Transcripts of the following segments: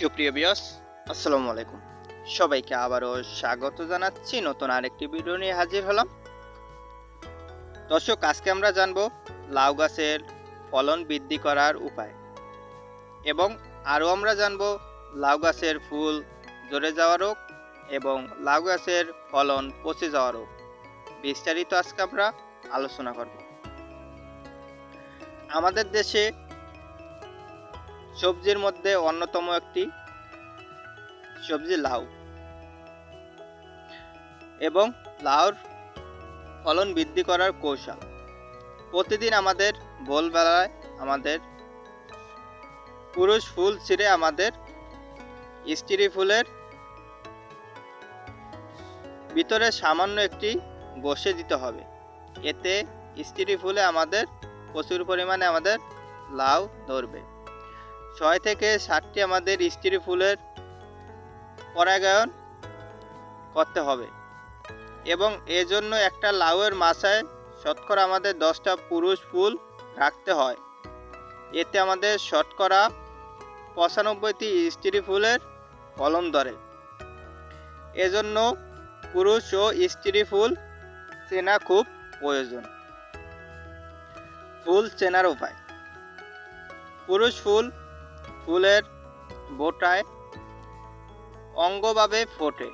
সুপ্রিয় বিয়স আসসালামু আলাইকুম। সবাইকে আবারও স্বাগত জানাচ্ছি। নতুন আরেকটি ভিডিও নিয়ে হাজির হলাম। দর্শক, আজকে আমরা জানব লাউ গাছের ফলন বৃদ্ধি করার উপায়। এবং আরও আমরা জানব লাউ গাছের ফুল ঝরে যাওয়া রোগ এবং লাউ গাছের ফলন পচে যাওয়া রোগ। বিস্তারিত আজকে আমরা আলোচনা করব। আমাদের দেশে সবজির মধ্যে অন্যতম একটি সবজি লাউ। এবং লাউর ফলন বৃদ্ধি করার কৌশল। প্রতিদিন আমাদের ভোরবেলায় আমাদের পুরুষ ফুল ছিঁড়ে আমাদের স্ত্রী ফুলের ভিতরে সামান্য একটি বসে দিতে হবে। এতে স্ত্রী ফুলে আমাদের প্রচুর পরিমাণে আমাদের লাউ ধরবে। ছয় থেকে সাতটি আমাদের স্ত্রী ফুলের পরাগায়ন করতে হবে। এবং এজন্য একটা লাউয়ের মাথায় শতকরা আমাদের দশটা পুরুষ ফুল রাখতে হয়। এতে আমাদের শতকরা পঁচানব্বইটি স্ত্রী ফুলের ফলন ধরে। এজন্য পুরুষ ও স্ত্রী ফুল চেনা খুব প্রয়োজন। ফুল চেনার উপায়। পুরুষ ফুল ফুলের বোটায় অঙ্গভাবে ফোটে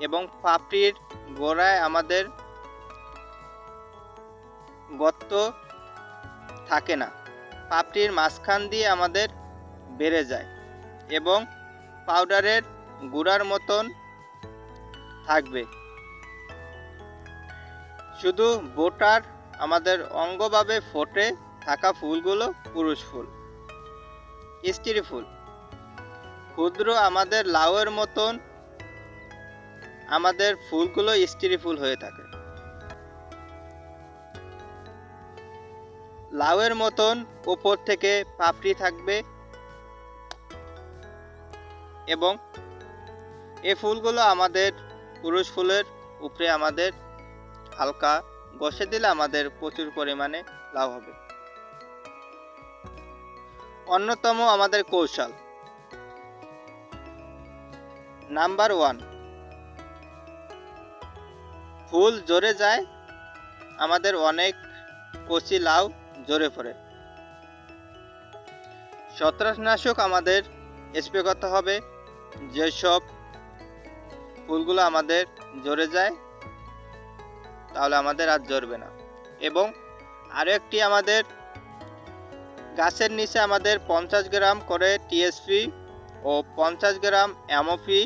এবং পাপড়ির গোড়ায় আমাদের গর্ত থাকে না। পাপড়ির মাঝখান দিয়ে আমাদের বেড়ে যায় এবং পাউডারের গুঁড়ার মতন থাকবে। শুধু বোটার আমাদের অঙ্গভাবে ফোটে থাকা ফুলগুলো পুরুষ ফুল। স্ত্রী ফুল। ক্ষুদ্র আমাদের লাউয়ের মতন আমাদের ফুলগুলো স্ত্রী ফুল হয়ে থাকে। লাউয়ের মতন ওপর থেকে পাপড়ি থাকবে এবং এ ফুলগুলো আমাদের পুরুষ ফুলের উপরে আমাদের হালকা ঘষে দিলে আমাদের প্রচুর পরিমাণে লাভ হবে। অন্যতম আমাদের কৌশল। Number one. ফুল জোরে যায়, আমাদের অনেক কচি লাউ জোরে পড়ে। ছত্রাকনাশক আমাদের স্প্রে করতে হবে, যেসব ফুলগুলো আমাদের জোরে যায়, তাহলে আমাদের আর জ্বরবে না। এবং আরও একটি আমাদের গাছের নিচে আমাদের পঞ্চাশ গ্রাম করে টিএসপি ও পঞ্চাশ গ্রাম অ্যামোপি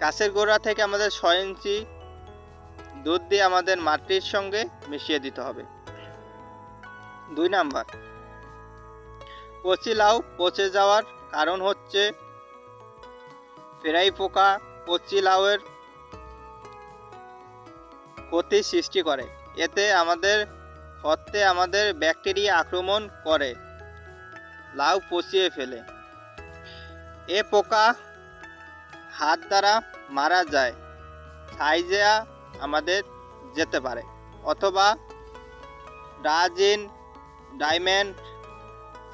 গাছের গোড়া থেকে আমাদের ছয় ইঞ্চি দুধ দিয়ে আমাদের মাটির সঙ্গে মিশিয়ে দিতে হবে। দুই নাম্বার, কচি লাউ পচে যাওয়ার কারণ হচ্ছে ফেরাই পোকা কচি লাউয়ের ক্ষতি সৃষ্টি করে। এতে আমাদের ক্ষতে আমাদের ব্যাকটেরিয়া আক্রমণ করে। লাউ পচিয়ে ফেলে। এ পোকা হাত দ্বারা মারা যায়। সাইজে আমাদের যেতে পারে। অথবা ডাজিন ডায়মন্ড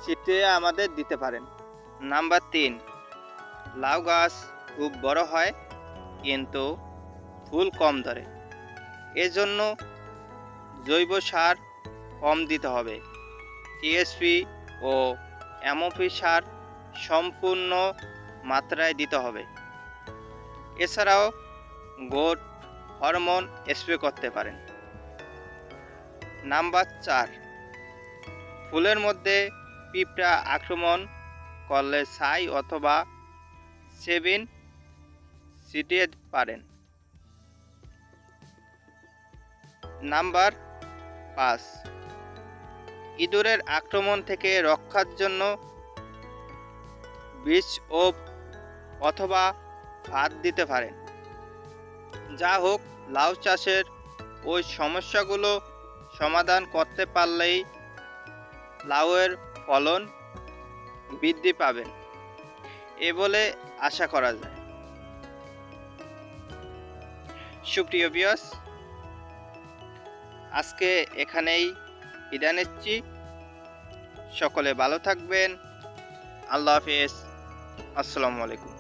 ছিটিয়ে আমাদের দিতে পারেন। নাম্বার তিন, লাউ গাছ খুব বড় হয়, কিন্তু ফুল কম ধরে। এজন্য জৈব সার কম দিতে হবে। টিএসপি ও এমওপি সার সম্পূর্ণ মাত্রায় দিতে হবে। এছাড়াও গোট হরমোন স্প্রে করতে পারেন। নাম্বার চার, ফুলের মধ্যে পিঁপড়া আক্রমণ করলে ছাই অথবা সেভিন ছিটিয়ে পারেন। নাম্বার পাঁচ ইঁদুরের আক্রমণ থেকে রক্ষার জন্য বীজ ও অথবা ভাত দিতে পারেন। যা হোক, লাউ চাষের ওই সমস্যাগুলো সমাধান করতে পারলেই লাউয়ের ফলন বৃদ্ধি পাবেন এ বলে আশা করা যায়। সুপ্রিয় বিয়স আজকে এখানেই বিদায় নিচ্ছি। সকলে ভালো থাকবেন। আল্লাহ হাফিজ। আসসালামু আলাইকুম।